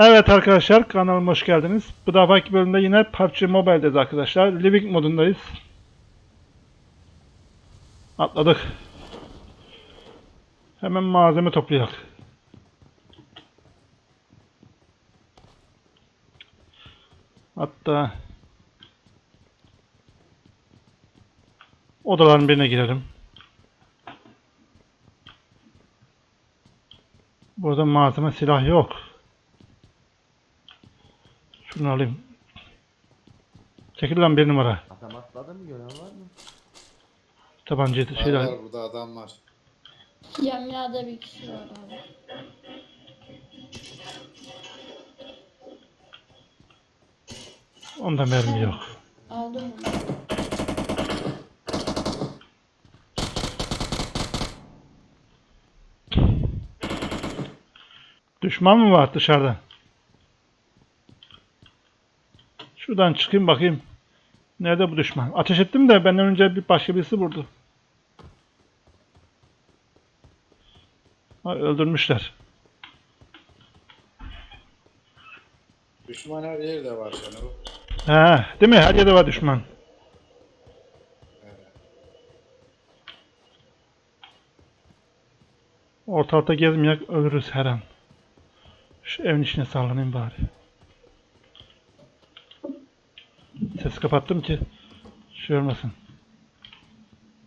Evet arkadaşlar kanalıma hoş geldiniz. Bu defaki bölümde yine PUBG Mobile'deyiz arkadaşlar. Living modundayız. Atladık. Hemen malzeme toplayak. Hatta odaların birine girelim. Burada malzeme silah yok. Şunu alayım. Çekil lan bir numara. Adam atladı mı gören var mı? Tabancayı Var, şeyler. var burada adam var. Yamyada bir kişi var abi. Onda mermi yok. Aldım bunu. Düşman mı var dışarıda? Şuradan çıkayım bakayım. Nerede bu düşman? Ateş ettim de benden önce bir başka birisi vurdu. Ha, öldürmüşler. Düşman her yerde var Şenol. He, değil mi? Her yerde var düşman. Ortalıkta gezmeyek ölürüz her an. Şu evin içine sallanayım bari. Ses kapattım ki şey olmasın.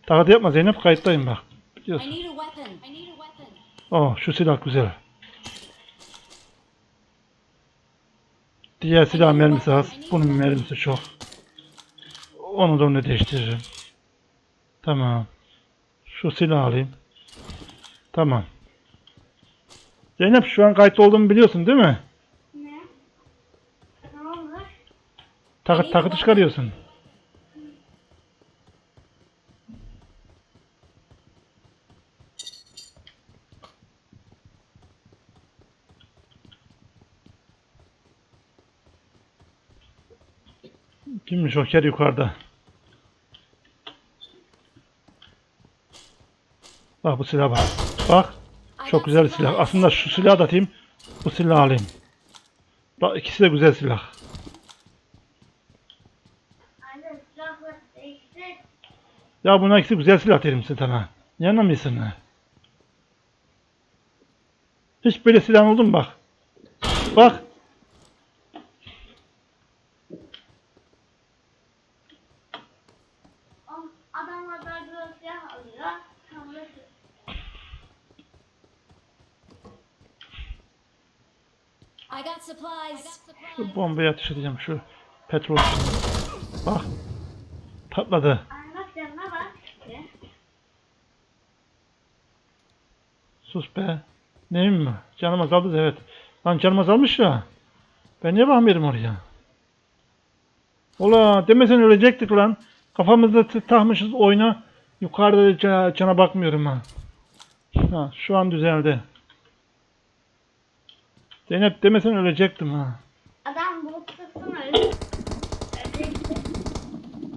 Takat yapma Zeynep kayıttayım bak. Biliyorsun. Oh şu silah güzel. Diğer silah mermisi az. Bunun mermisi çok. Onu da onu değiştiririm. Tamam. Şu silah alayım. Tamam. Zeynep şu an kayıt olduğumu biliyorsun değil mi? Ne? Ne oldu? Takıt takıtı çıkarıyorsun. Kim Joker yukarıda. Bak bu silah bak. Bak. Çok güzel silah. Aslında şu silahı da atayım. Bu silahı alayım. Bak ikisi de güzel silah. Ya buna ikisi güzel silah derim sana. Niye anlamıyorsun ha? Hiç böyle silah oldu mu bak. Bak. Şu bombayı ateş edeceğim şu petrol. Bak. Patladı. Anne bak canına bak. Ne? Sus be. Neyim mi? Canım azaldı da evet. Lan canım azalmış ya. Ben niye bakmıyorum oraya? Ola demesen ölecektik lan. Kafamızda t- takmışız oyuna. Yukarıda ca- cana bakmıyorum ha. Ha şu an düzeldi. Zeynep demesen ölecektim ha. Adam öyle. Öyle.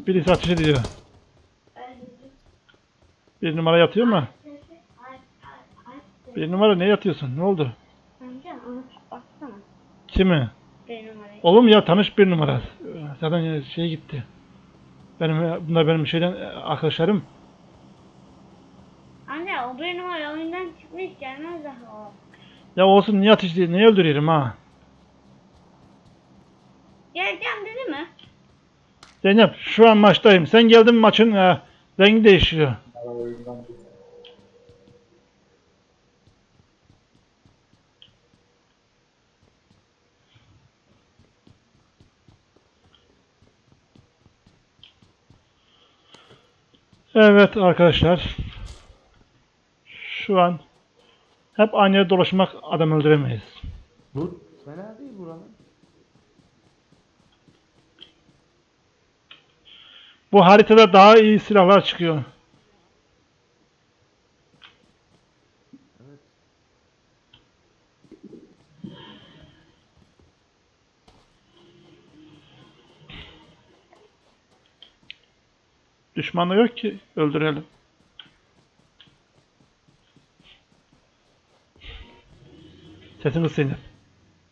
Birisi ateş ediyor. Bir numara yatıyor mu? Bir numara ne yatıyorsun? Ne oldu? Amca onu baksana. Kimi? Bir numarayı. Oğlum ya tanış bir numara. Zaten şey gitti. Benim bunlar benim şeyden arkadaşlarım. Anne o bir numara oyundan çıkmış gelmez daha o. Ya olsun niye ateş değil, niye öldürüyorum ha? Geleceğim dedi mi? Zeynep şu an maçtayım. Sen geldin maçın e, rengi değişiyor. Ara Evet arkadaşlar. Şu an hep aynı yere dolaşmak adam öldüremeyiz. Bu fena değil buranın. Bu haritada daha iyi silahlar çıkıyor. Düşman da yok ki öldürelim. Sesini Zeynep.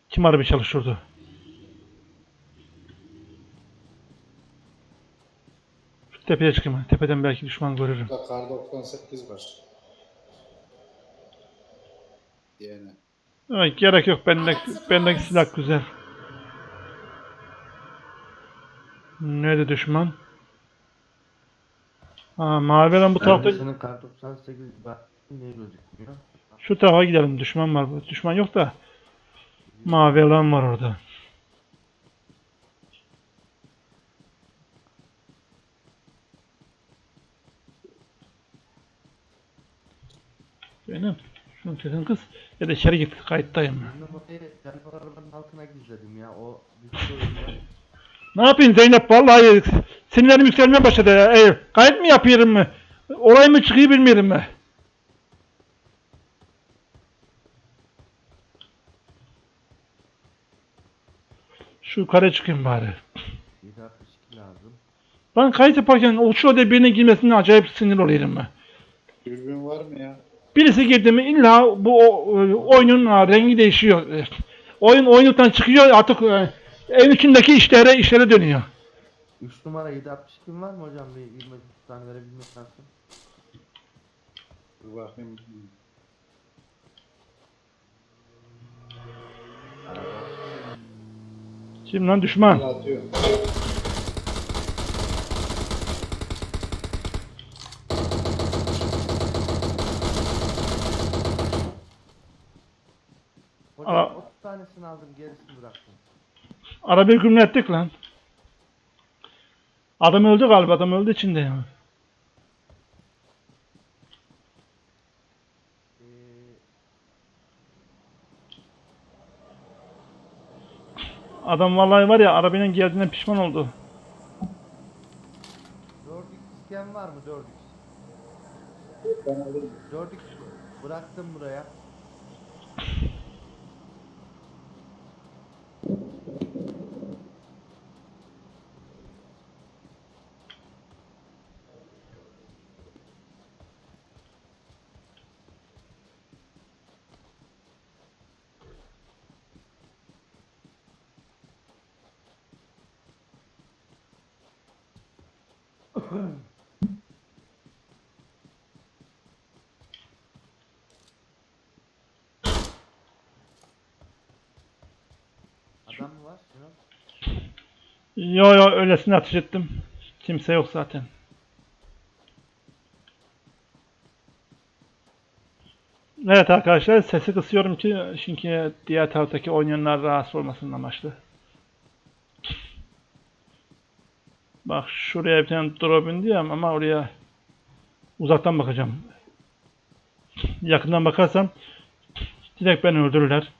Kim arabayı çalıştırdı? Şu tepeye çıkayım. Tepeden belki düşman görürüm. Burada kar 98 var. Diyene. Evet, gerek yok. Bendeki, bendeki silah güzel. Nerede düşman? Ha, mavi olan bu tarafta. Senin kar 98 bak niye gözükmüyor? Şu tarafa gidelim. Düşman var. Düşman yok da. Mavi alan var orada. Benim. Şunu kesin kız. Ya da içeri git. Kayıttayım. ben. Canavar arabanın altına gizledim ya. O düştü önüme. Ne yapayım Zeynep? Vallahi sinirlerim yükselmeye başladı. ya. Ey, kayıt mı yapıyorum mu? Olay mı çıkıyor bilmiyorum ben. Şu yukarı çıkayım bari. 762 lazım. Ben kayıt yaparken uçuyor diye birine girmesine acayip sinir oluyorum ben. Dürbün var mı ya? Birisi girdi mi illa bu o- o- oyunun ha, rengi değişiyor. E, Oyun oyunluktan çıkıyor artık e, evin içindeki işlere işlere dönüyor. 3 numara 762 var mı hocam? Bir 20 tane verebilmek lazım. Bir bakayım. Şimdi lan düşman. Hocam Aa. 30 tanesini aldım gerisini bıraktım. Arabayı gümlettik lan. Adam öldü galiba. Adam öldü içinde ya. Ee, Adam vallahi var ya arabanın geldiğinden pişman oldu. 4x isken var mı 4x? Ben alayım. 4x bıraktım buraya. Adam mı var? Sinan? Yo yo öylesine ateş ettim. Kimse yok zaten. Evet arkadaşlar sesi kısıyorum ki çünkü diğer taraftaki oynayanlar rahatsız olmasın amaçlı. Bak şuraya bir tane drop indi ama oraya uzaktan bakacağım. Yakından bakarsam direkt beni öldürürler.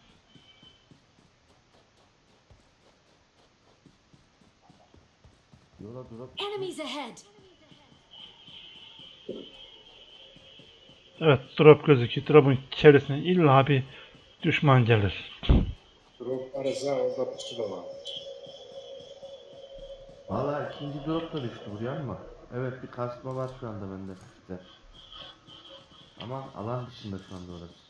Enemies ahead. Evet drop gözüküyor. Drop'un çevresine illa bir düşman gelir. Drop arası orada pusula var. Valla ikinci drop da düştü buraya ama. Evet bir kasma var şu anda bende işte. Ama alan dışında şu anda orası.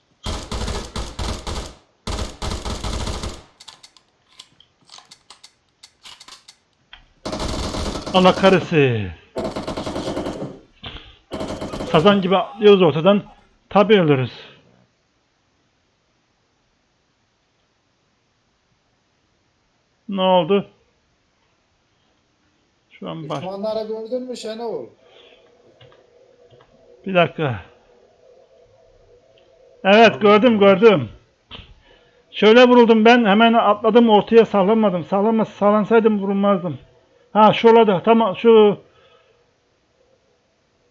Allah karısı. Sazan gibi atlıyoruz ortadan. Tabi ölürüz. Ne oldu? Şu an baş... Düşmanları gördün mü Şenol? Bir dakika. Evet gördüm gördüm. Şöyle vuruldum ben hemen atladım ortaya sallanmadım. Sallanma, sallansaydım vurulmazdım. Ha şurada tamam şu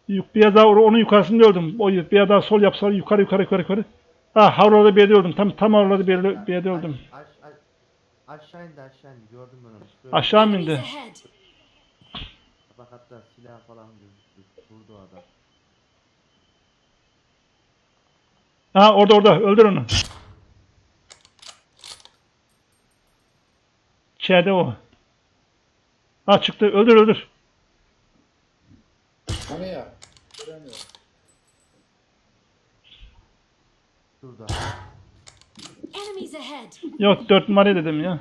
biraz daha onun yukarısında öldüm. O biraz daha sol yapsa yukarı yukarı yukarı yukarı. Ha ha orada bir yerde öldüm. Tam tam orada bir yerde, bir yerde öldüm. Aşağı indi aşağı indi gördüm ben onu. Aşağı mı indi? Bak hatta silah falan gözüktü. Vurdu adam. Ha orada orada öldür onu. İçeride o. Ha çıktı öldür öldür. Hani ya? Göremiyorum. Şurada. Enemies Enemies ahead. Yok 4 numara dedim ya.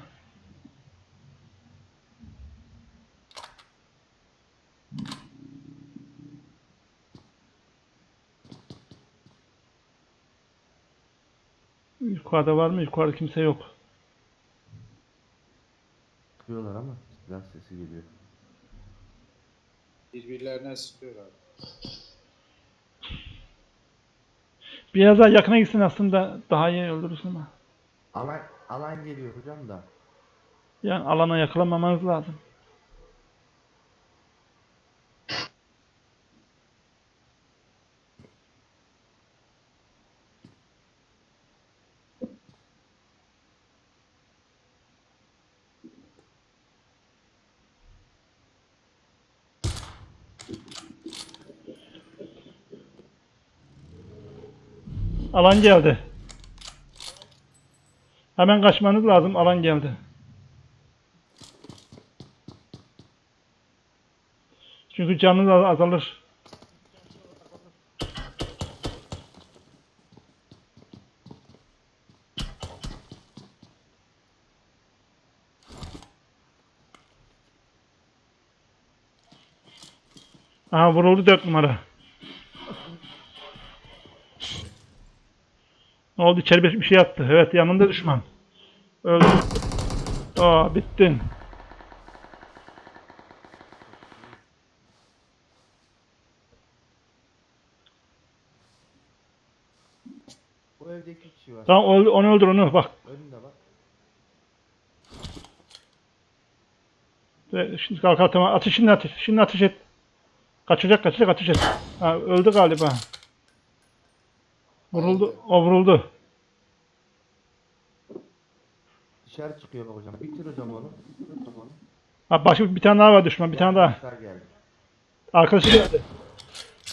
Yukarıda var mı? Yukarıda kimse yok. Çıkıyorlar ama silah sesi geliyor. Birbirlerine sıkıyorlar. Biraz daha yakına gitsin aslında daha iyi öldürürsün ama. Alan, alan geliyor hocam da. Yani alana yakalanmamanız lazım. Alan geldi. Hemen kaçmanız lazım. Alan geldi. Çünkü canınız az- azalır. Aha vuruldu 4 numara. Ne oldu? İçeri bir şey attı. Evet yanında düşman. Öldü. Aa bittin. Bu evde iki kişi var. Tamam öldü, onu öldür onu bak. Önünde bak. Ve Şimdi kalk tamam. Atış şimdi atış. Şimdi atış et. Kaçacak kaçacak atış et. Ha, öldü galiba. Vuruldu. O vuruldu. Dışarı çıkıyor bak hocam. Bitir hocam onu. Bitir hocam onu. Ha, başka bir tane daha var düşman. Bir tane daha. Aşağı geldi. Arkadaşı geldi.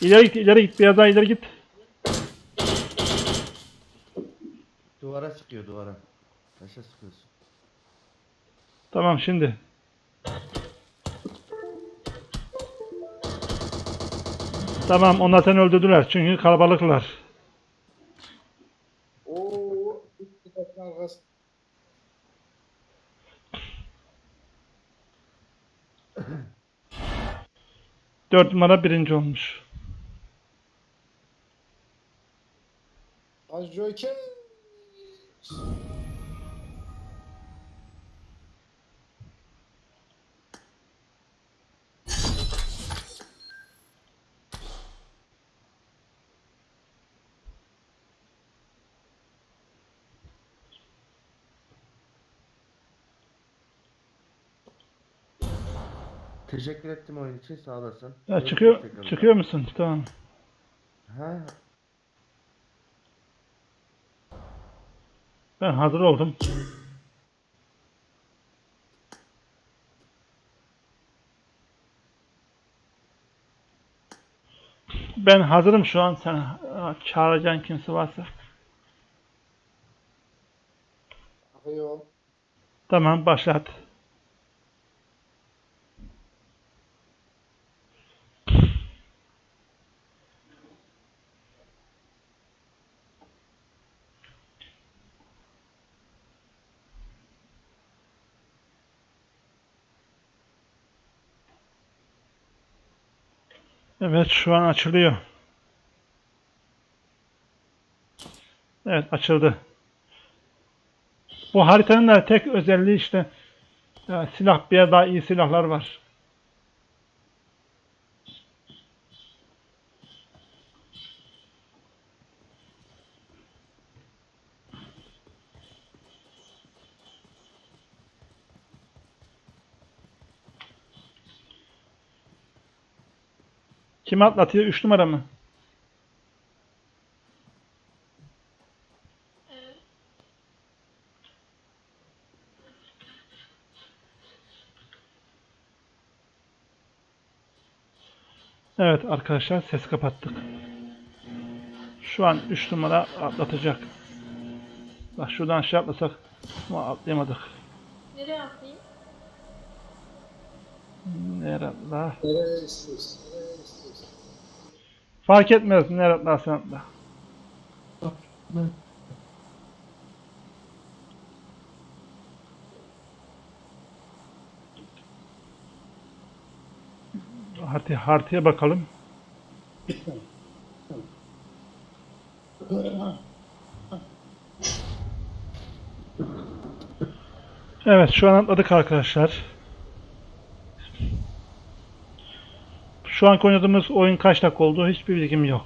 İleri git ileri git. Biraz daha ileri git. Duvara çıkıyor duvara. Taşa sıkıyorsun. Tamam şimdi. Tamam onlar seni öldürdüler. Çünkü kalabalıklar. 4 numara birinci olmuş. Az Joaquin Teşekkür ettim oyun için sağ olasın. Ya, çıkıyor, tekrar. çıkıyor musun? Tamam. Ha, Ben hazır oldum. Ben hazırım şu an. Sen çağıracağın kimse varsa. Akıyor. Tamam başlat. Evet şu an açılıyor. Evet açıldı. Bu haritanın da tek özelliği işte silah bir daha iyi silahlar var. Kim atlatıyor? 3 numara mı? Evet arkadaşlar ses kapattık. Şu an 3 numara atlatacak. Bak şuradan şey atlasak ama atlayamadık. Nereye atlayayım? Nereye atla? Nereye istiyorsun? Fark etmez ne atlarsan atla. Ben... Harti, hartiye bakalım. Evet şu an atladık arkadaşlar. Şu an oynadığımız oyun kaç dakika oldu hiçbir bilgim yok.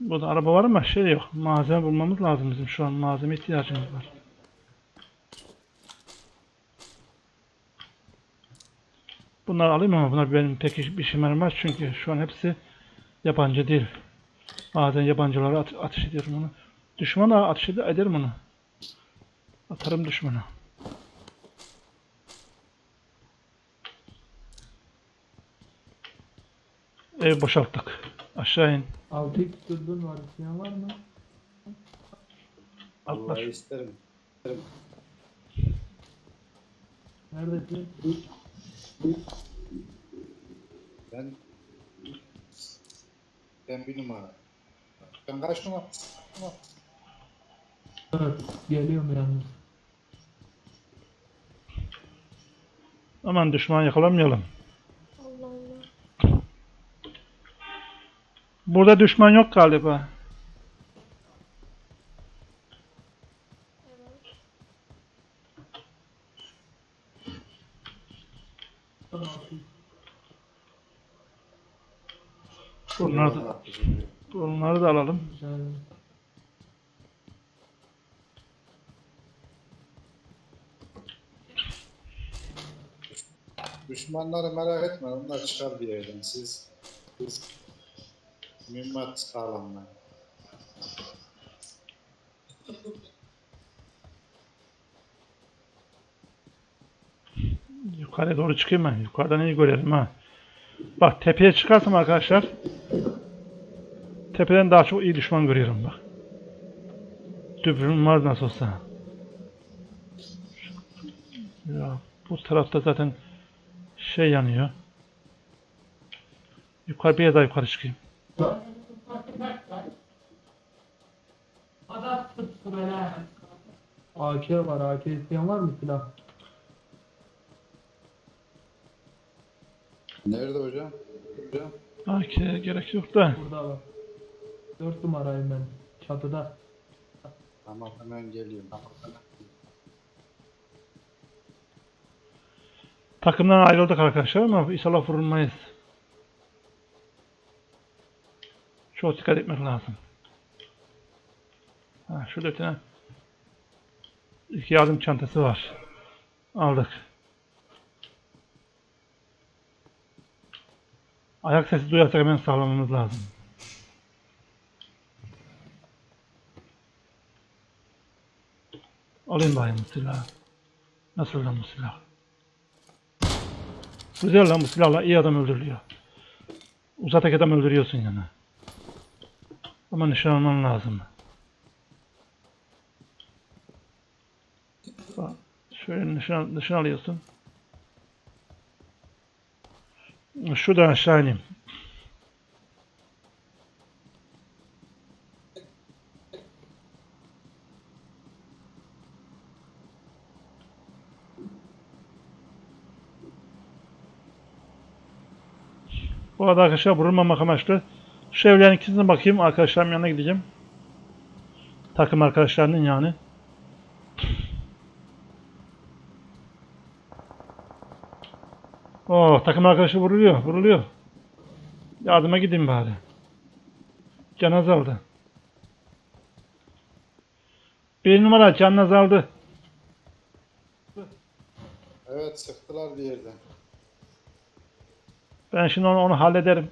Burada araba var ama şey yok. Malzeme bulmamız lazım bizim şu an. Malzeme ihtiyacımız var. Bunları alayım ama bunlar benim pek işime yaramaz çünkü şu an hepsi yabancı değil. Bazen yabancılara at ateş ediyorum onu. Düşmana ateş ed- ederim onu. Atarım düşmana. Ev boşalttık. Aşağı in. 6 x dürbün var. İsteyen var mı? Atla. Vallahi isterim. Neredesin? Ben ben bir numara. Ben kaç numara? numara? 4. Geliyorum yalnız. Aman düşman yakalamayalım. Allah Allah. Burada düşman yok galiba. Evet. Bunları da, da alalım. Güzel. Düşmanları merak etme. Onlar çıkar bir yerden. Siz siz mühimmat sağlamlayın. Yukarıya doğru çıkayım ben. Yukarıdan iyi görelim ha. Bak tepeye çıkarsam arkadaşlar. Tepeden daha çok iyi düşman görüyorum bak. Dübürüm var nasıl olsa. Ya bu tarafta zaten şey yanıyor. Yukarı bir daha yukarı çıkayım. AK var. AK isteyen var mı silah? Nerede hocam? Hocam. AK gerek yok da. Burada var. 4 numarayım ben. Çatıda. Tamam hemen geliyorum. Takımdan ayrıldık arkadaşlar ama inşallah vurulmayız. Çok dikkat etmek lazım. Ha, şurada bir tane ilk yardım çantası var. Aldık. Ayak sesi duyarsak hemen sağlamamız lazım. Alayım bayım bu silahı. Nasıl lan bu silah? Güzel lan bu silahla iyi adam öldürülüyor. Uzatak adam öldürüyorsun yani. Ama nişan alman lazım. Şöyle nişan, nişan alıyorsun. Şuradan aşağı ineyim. Bu arada arkadaşlar vurulmamak amaçlı şu evlerin ikisine bakayım. Arkadaşlarımın yanına gideceğim. Takım arkadaşlarının yani. Oo takım arkadaşı vuruluyor. Vuruluyor. Yardıma gideyim bari. Can azaldı. Bir numara can azaldı. Evet sıktılar bir yerden. Ben şimdi onu, onu hallederim.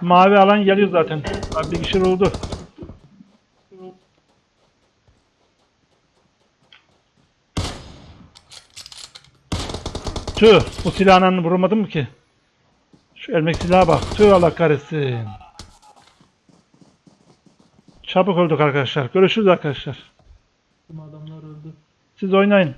Mavi alan geliyor zaten. Abi bir kişi oldu. Tüh, bu silahla vuramadım mı ki? Şu elmek silaha bak. Tüh Allah kahretsin. Çabuk öldük arkadaşlar. Görüşürüz arkadaşlar. Tüm adamlar öldü. Siz oynayın.